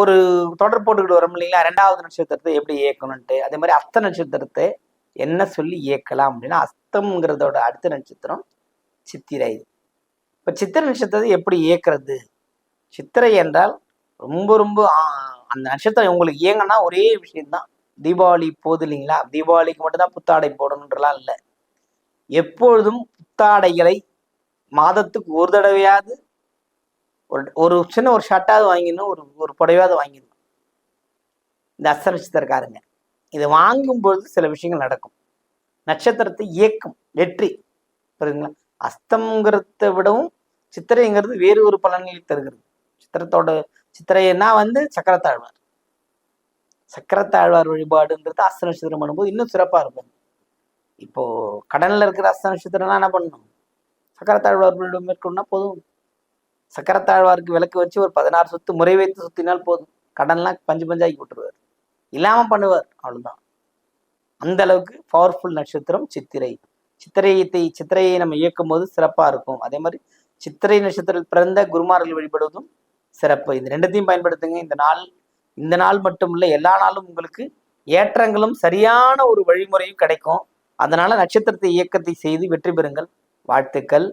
ஒரு தொடர் போட்டுக்கிட்டு வரோம் இல்லைங்களா? ரெண்டாவது நட்சத்திரத்தை எப்படி இயக்கணும்ட்டு அதே மாதிரி அஸ்த நட்சத்திரத்தை என்ன சொல்லி இயக்கலாம் அப்படின்னா அஸ்தம்ங்கிறதோட அடுத்த நட்சத்திரம் சித்திரை. இப்போ சித்திரை நட்சத்திரத்தை எப்படி இயக்கிறது? சித்திரை என்றால் ரொம்ப ரொம்ப அந்த நட்சத்திரம் உங்களுக்கு இயங்கினா ஒரே விஷயம்தான். தீபாவளி போகுது இல்லைங்களா? தீபாவளிக்கு மட்டும்தான் புத்தாடை போடணுன்றலாம் இல்லை. எப்பொழுதும் புத்தாடைகளை மாதத்துக்கு ஒரு தடவையாவது ஒரு ஒரு சின்ன ஒரு ஷர்ட்டாவது வாங்கிடணும் ஒரு ஒரு புடவையாவது வாங்கிடணும். இந்த அஸ்த நட்சத்திரக்காரங்க. இதை வாங்கும்பொழுது சில விஷயங்கள் நடக்கும். நட்சத்திரத்தை இயக்கும் வெற்றி. புரியுதுங்களா? அஸ்தம்ங்கிறத விடவும் சித்திரைங்கிறது வேறு ஒரு பலன்களை தருகிறது. சித்திரத்தோட சித்திரைன்னா வந்து சக்கரத்தாழ்வார். சக்கரத்தாழ்வார் வழிபாடுன்றது அஸ்த நட்சத்திரம் பண்ணும்போது இன்னும் சிறப்பா இருக்கும். இப்போ கடல்ல இருக்கிற அஸ்த நட்சத்திரம்னா என்ன பண்ணணும் சக்கரத்தாழ்வார் வழிபாடு போதும். சக்கரத்தாழ்வாருக்கு விளக்கு வச்சு ஒரு பதினாறு சுத்து முறை வைத்து சுத்தினால் போதும். கடன்லாம் பஞ்சு பஞ்சாக்கி விட்டுருவார் இல்லாமல் பண்ணுவார். அவ்வளோதான் அந்த அளவுக்கு பவர்ஃபுல் நட்சத்திரம் சித்திரை. சித்திரையத்தை சித்திரையை நம்ம இயக்கும் போது சிறப்பா இருக்கும். அதே மாதிரி சித்திரை நட்சத்திரத்தில் பிறந்த குருமார்கள் வழிபடுவதும் சிறப்பு. இந்த ரெண்டுத்தையும் பயன்படுத்துங்க. இந்த நாள் இந்த நாள் மட்டும் இல்லை எல்லா நாளும் உங்களுக்கு ஏற்றங்களும் சரியான ஒரு வழிமுறையும் கிடைக்கும். அதனால நட்சத்திரத்தை இயக்கத்தை செய்து வெற்றி பெறுங்கள். வாழ்த்துக்கள்.